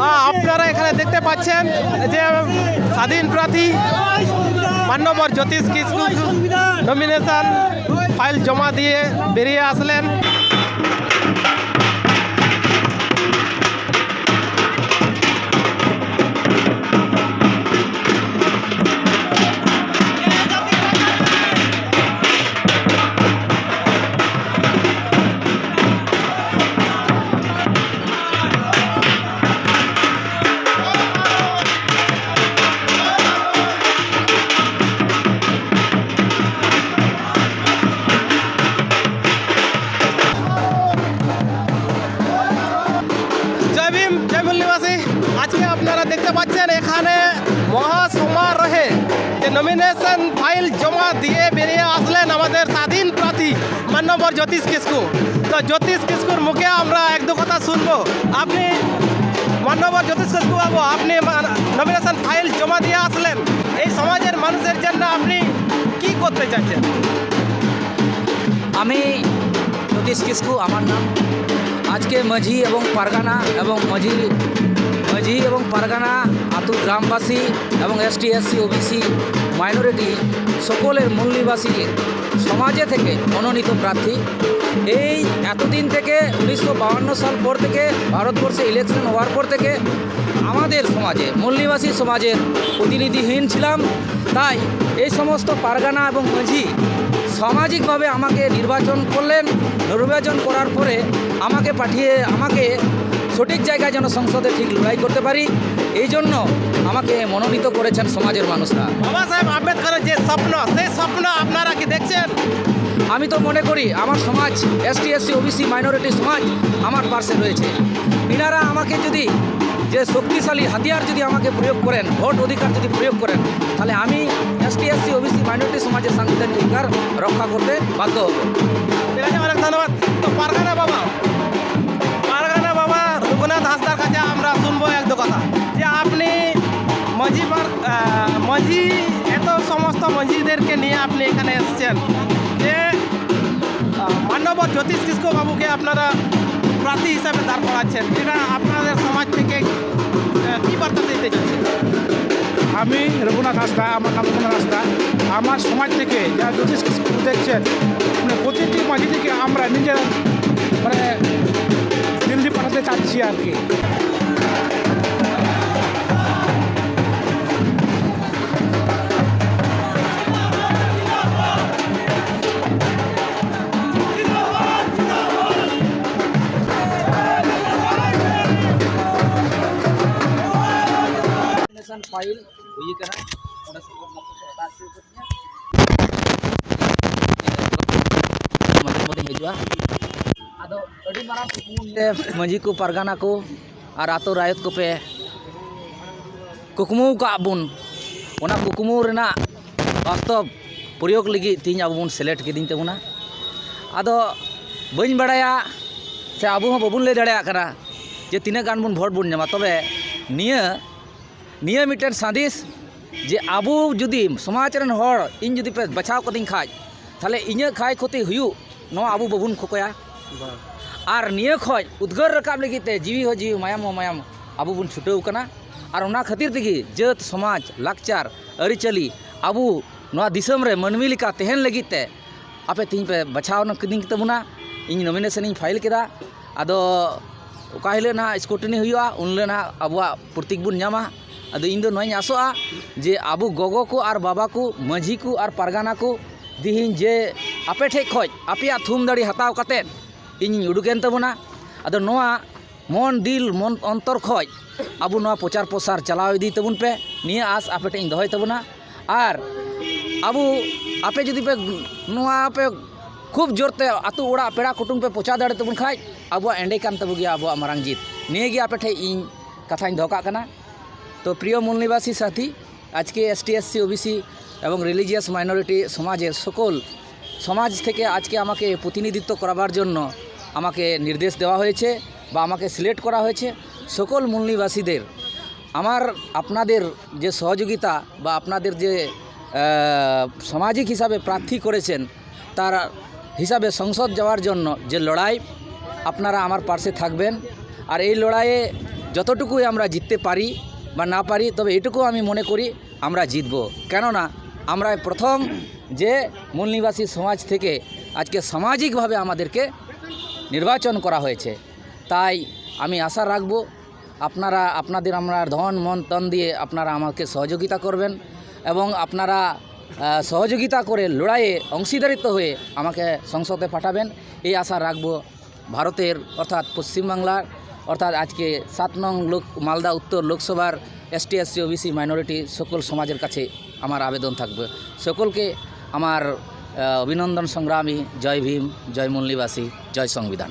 আহ, আপনারা এখানে দেখতে পাচ্ছেন যে স্বাধীন প্রার্থী মান্যবর জ্যোতিষ কিসকু নমিনেশন ফাইল জমা দিয়ে বেরিয়ে আসলেন। এখানে মহাসমারোহে যে নমিনেশন ফাইল জমা দিয়ে বেরিয়ে আসলেন আমাদের স্বাধীন প্রার্থী মান্যবর জ্যোতিষ কিসকু তো জ্যোতিষ কিস্কুর মুখে আমরা এক দু কথা শুনব আপনি মান্যবর জ্যোতিষ কিসকু বাবু আপনি নমিনেশন ফাইল জমা দিয়ে আসলেন এই সমাজের মানুষের জন্য আপনি কি করতে চাচ্ছেন আমি জ্যোতিষ কিসকু আমার নাম আজকে মাঝি এবং পারগানা এবং মাঝি মাঝি এবং পারগানা আতু গ্রামবাসী এবং এসটি এসসি ওবিসি মাইনরিটি সকলের মূল নিবাসী সমাজে থেকে মনোনীত প্রার্থী। এই এতদিন থেকে উনিশশো সাল পর থেকে, ভারতবর্ষে ইলেকশন হওয়ার পর থেকে আমাদের সমাজে মূল নিবাসী সমাজের প্রতিনিধিহীন ছিলাম। তাই এই সমস্ত পারগানা এবং মাঝি সামাজিকভাবে আমাকে নির্বাচন করলেন, নির্বাচন করার পরে আমাকে পাঠিয়ে, আমাকে সঠিক জায়গায় যেন সংসদে ঠিক লড়াই করতে পারি এই জন্য আমাকে মনোনীত করেছেন সমাজের মানুষরা। বাবা সাহেব আম্বেদকরের যে স্বপ্ন সেই স্বপ্ন আপনারা কি দেখছেন? আমি তো মনে করি আমার সমাজ এসটি এসসি ওবিসি মাইনরিটি সমাজ আমার পার্শ্বে রয়েছে। ইনারা আমাকে যদি যে শক্তিশালী হাতিয়ার যদি আমাকে প্রয়োগ করেন ভোট অধিকার যদি প্রয়োগ করেন তাহলে আমি এসটি এসসি ওবিসি মাইনরিটি সমাজের সাংবিধানিক অধিকার রক্ষা করতে বাধ্য হব। মজি এত সমস্ত মজিদেরকে নিয়ে আপনি এখানে এসেছেন। যে আহ, মান্যবর জ্যোতিষ কিস্কু বাবুকে আপনারা প্রার্থী হিসাবে দাঁড় করাচ্ছেন। এটা আপনাদের সমাজ থেকে কি বার্তা দিতে চাচ্ছেন? আমি রঘুনাথ হাসদা আমার নাম রঘুনাথ হাসদা। আমার সমাজ থেকে যারা জ্যোতিষ দেখছেন মানে প্রতিটি মাঝি থেকে আমরা নিজের মানে দিল্লি পাঠাতে চাচ্ছি আর কি। एप्लीकेशन फ़ाइल ये करा मजी को परगाना को और आतो रायत को पे कुकमू का बुन उना कुकमू रेना वास्तव प्रयोग लगी तीन अब बुन सेलेक्ट किदिन तबुना आदो बड़ा बड़ाया से अब हम बबुन ले दड़े जे तीन गान बुन भोट बुन जमा। तो तबे निया ᱱᱤᱭᱟᱹ ᱱᱤᱭᱟᱹ ᱢᱤᱫᱴᱮᱱ ᱥᱟᱸᱫᱮᱥ ᱡᱮ ᱟᱵᱚ ᱡᱩᱫᱤ ᱥᱚᱢᱟᱡᱽ ᱨᱮᱱ ᱦᱚᱲ ᱤᱧ ᱡᱩᱫᱤ ᱯᱮ ᱵᱟᱪᱷᱟᱣ ᱠᱟᱹᱫᱤᱧ ᱠᱷᱟᱡ ᱛᱟᱦᱞᱮ ᱤᱧᱟᱹᱜ ᱠᱷᱟᱭ ᱠᱷᱚᱛᱤ ᱦᱩᱭᱩᱜ ᱱᱚᱣᱟ ᱟᱵᱚ ᱵᱟᱵᱚᱱ ᱠᱷᱚᱠᱚᱭᱟ ᱟᱨ ᱱᱤᱭᱟᱹ ᱠᱷᱚᱡ ᱩᱫᱽᱜᱟᱹᱨ ᱨᱟᱠᱟᱵ ᱞᱟᱹᱜᱤᱫ ᱛᱮ ᱡᱤᱣᱤ ᱦᱚᱸ ᱡᱤᱣᱤ ᱢᱟᱭᱟᱢ ᱦᱚᱸ ᱢᱟᱭᱟᱢ ᱟᱵᱚ ᱵᱚᱱ ᱪᱷᱩᱴᱟᱹᱣ ᱠᱟᱱᱟ ᱟᱨ ᱚᱱᱟ ᱠᱷᱟᱹᱛᱤᱨ ᱛᱮᱜᱮ ᱡᱟᱹᱛ ᱥᱚᱢᱟᱡᱽ ᱞᱟᱠᱪᱟᱨ ᱟᱹᱨᱤᱪᱟᱹᱞᱤ ᱟᱵᱚ ᱱᱚᱣᱟ ᱫᱤᱥᱚᱢ ᱨᱮ ᱢᱟᱹᱱᱢᱤ ᱞᱮᱠᱟ ᱛᱟᱦᱮᱱ ᱞᱟᱹᱜᱤᱫ ᱛᱮ ᱟᱯᱮ ᱛᱮᱦᱮᱧ ᱯᱮ ᱵᱟᱪᱷᱟᱣ ᱠᱤᱫᱤᱧ ᱛᱟᱵᱚᱱᱟ ᱤᱧ ᱱᱚᱢᱤᱱᱮᱥᱚᱱᱤᱧ ᱯᱷᱟᱭᱤᱞ ᱠᱮᱫᱟ ᱟᱫᱚ ᱚᱠᱟ ᱦᱤᱞᱳᱜ ᱱᱟᱦᱟᱜ ᱥᱠᱩᱴᱤᱱᱤ ᱦᱩᱭᱩᱜᱼᱟ ᱩᱱ ᱦᱤᱞᱳᱜ ᱱᱟᱦᱟᱜ ᱟᱵᱚᱣᱟᱜ ᱯᱨᱚᱛᱤᱠ ᱵᱚᱱ ᱧᱟᱢᱟ ᱟᱫᱚ ᱤᱧ ᱫᱚ ᱱᱚᱣᱟᱧ ᱟᱥᱚᱜᱼᱟ ᱡᱮ ᱟᱵᱚ ᱜᱚᱜᱚ ᱠᱚ ᱟᱨ ᱵᱟᱵᱟ ᱠᱚ ᱢᱟᱺᱡᱷᱤ ᱠᱚ ᱟᱨ ᱯᱟᱨᱜᱟᱱᱟ ᱠᱚ ᱛᱤᱦᱤᱧ ᱡᱮ ᱟᱯᱮ ᱴᱷᱮᱡ ᱠᱷᱚᱡ ᱟᱯᱮᱭᱟᱜ ᱛᱷᱩᱢ ᱫᱟᱲᱮ ᱦᱟᱛᱟᱣ ᱠᱟᱛᱮᱫ ᱤᱧᱤᱧ ᱩᱰᱩᱠᱮᱱ ᱛᱟᱵᱚᱱᱟ ᱟᱫᱚ ᱱᱚᱣᱟ ᱢᱚᱱ ᱫᱤᱞ ᱢᱚᱱ ᱚᱱᱛᱚᱨ ᱠᱷᱚᱡ ᱟᱵᱚ ᱱᱚᱣᱟ ᱯᱨᱚᱪᱟᱨ ᱯᱨᱚᱥᱟᱨ ᱪᱟᱞᱟᱣ ᱤᱫᱤ ᱛᱟᱵᱚᱱ ᱯᱮ ᱱᱤᱭᱟᱹ ᱟᱥ ᱟᱯᱮ ᱴᱷᱮᱡ ᱤᱧ ᱫᱚᱦᱚᱭ ᱛᱟᱵᱚᱱᱟ ᱟᱨ ᱟᱵᱚ ᱟᱯᱮ ᱡᱩᱫᱤ ᱯᱮ ᱱᱚᱣᱟ ᱯᱮ খুব জোরতে আতু ওড়া পেড়া কুটুম পে পৌঁছা দাঁড়ে তবুন খাই আবুয়া এন্ডে কান তবু গিয়া আবুয়া মারাং জিত নিয়ে গিয়ে আপে ঠেই ইন কথাই ধোকা কানা তো প্রিয় মূল নিবাসী সাথী, আজকে এসটি এসসি ওবিসি এবং রিলিজিয়াস মাইনরিটি সমাজের সকল সমাজ থেকে আজকে আমাকে প্রতিনিধিত্ব করাবার জন্য আমাকে নির্দেশ দেওয়া হয়েছে বা আমাকে সিলেক্ট করা হয়েছে সকল মূল নিবাসীদের আমার আপনাদের যে সহযোগিতা বা আপনাদের যে সামাজিক হিসাবে প্রার্থী করেছেন, তার হিসাবে সংসদ যাওয়ার জন্য যে লড়াই, আপনারা আমার পাশে থাকবেন। আর এই লড়াইয়ে যতটুকুই আমরা জিততে পারি বা না পারি, তবে এটুকু আমি মনে করি আমরা জিতব। কেননা আমরা প্রথম যে মূল নিবাসী সমাজ থেকে আজকে সামাজিকভাবে আমাদেরকে নির্বাচন করা হয়েছে, তাই আমি আশা রাখব আপনারা, আপনাদের আমরা ধন, মন, তন দিয়ে আপনারা আমাকে সহযোগিতা করবেন এবং আপনারা সহযোগিতা করে লড়াইয়ে অংশীদারিত্ব হয়ে আমাকে সংসদে পাঠাবেন। এই আশা রাখব ভারতের, অর্থাৎ পশ্চিমবাংলার অর্থাৎ আজকে সাত নং লোক, মালদা উত্তর লোকসভার এসটি এসসি ওবিসি মাইনরিটি সকল সমাজের কাছে আমার আবেদন থাকবে। সকলকে আমার অভিনন্দন সংগ্রামী। জয় ভীম, জয় মল্লিবাসী, জয় সংবিধান।